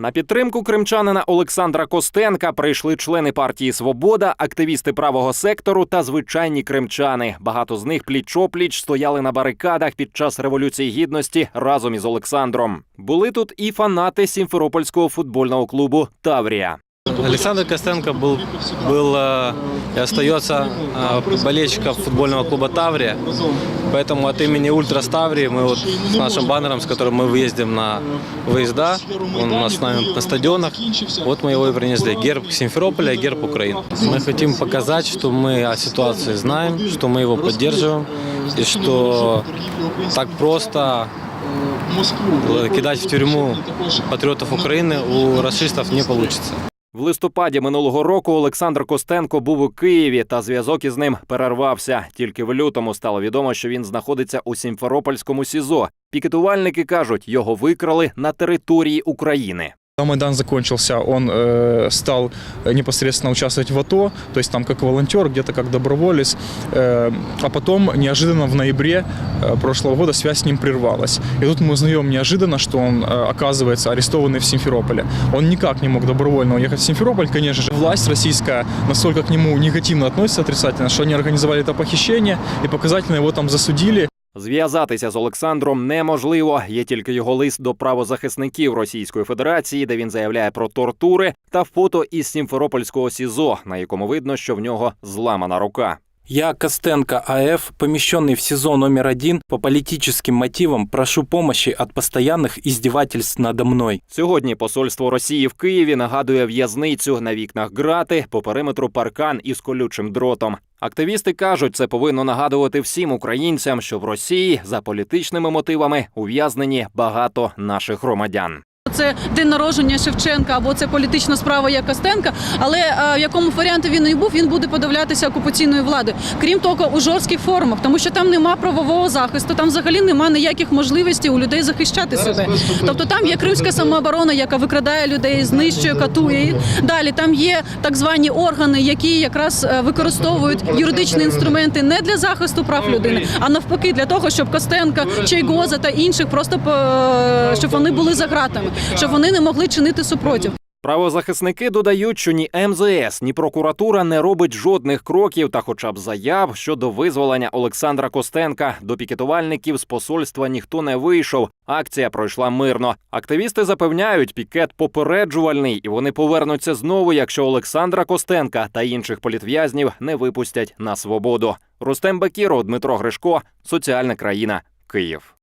На підтримку кримчанина Олександра Костенка прийшли члени партії Свобода, активісти правого сектору та звичайні кримчани. Багато з них пліч-опліч стояли на барикадах під час революції гідності разом із Олександром. Були тут і фанати Сімферопольського футбольного клубу Таврія. Александр Костенко был, был э, и остается э, болельщиком футбольного клуба Таврия. Поэтому от имени Ультрас Таврии мы вот с нашим баннером, с которым мы выездим на выезда, он у нас с нами на стадионах, вот мы его и принесли. Герб Симферополя, герб Украины. Мы хотим показать, что мы о ситуации знаем, что мы его поддерживаем и что так просто кидать в тюрьму патриотов Украины у расистов не получится. В листопаді минулого року Олександр Костенко був у Києві, та зв'язок із ним перервався. Тільки в лютому стало відомо, що він знаходиться у Сімферопольському СІЗО. Пікетувальники кажуть, його викрали на території України. Когда Майдан закончился, он э, стал непосредственно участвовать в АТО, то есть там как волонтер, где-то как доброволец. Э, а потом неожиданно в ноябре э, прошлого года связь с ним прервалась. И тут мы узнаем неожиданно, что он э, оказывается арестованный в Симферополе. Он никак не мог добровольно уехать в Симферополь, конечно же. Власть российская настолько к нему негативно относится отрицательно, что они организовали это похищение и показательно его там засудили. Зв'язатися з Олександром неможливо. Є тільки його лист до правозахисників Російської Федерації, де він заявляє про тортури, та фото із Сімферопольського СІЗО, на якому видно, що в нього зламана рука. Я, Костенко А.Ф., помещенный в СИЗО номер один, по политическим мотивам прошу помощи от постоянных издевательств надо мной. Сьогодні посольство Росії в Києві нагадує в'язницю на вікнах грати, по периметру паркан із колючим дротом. Активісти кажуть, це повинно нагадувати всім українцям, що в Росії за політичними мотивами ув'язнені багато наших громадян. Це день народження Шевченка або це політична справа як Костенка, але е, в якому варіанті він і був, він буде подавлятися окупаційною владою. Крім того, у жорстких формах, тому що там нема правового захисту, там взагалі нема ніяких можливостей у людей захищати себе. Тобто там є кримська самооборона, яка викрадає людей, знищує, катує їх. Далі там є так звані органи, які якраз е, використовують юридичні інструменти не для захисту прав людини, а навпаки, для того, щоб Костенка, Чайгоза та інших просто щоб вони були за ґратами, щоб вони не могли чинити супротив. Правозахисники додають, що ні МЗС, ні прокуратура не робить жодних кроків та, хоча б заяв щодо визволення Олександра Костенка. До пікетувальників з посольства ніхто не вийшов. Акція пройшла мирно. Активісти запевняють, пікет попереджувальний, і вони повернуться знову, якщо Олександра Костенка та інших політв'язнів не випустять на свободу. Рустем Бакіров, Дмитро Гришко, соціальна країна, Київ.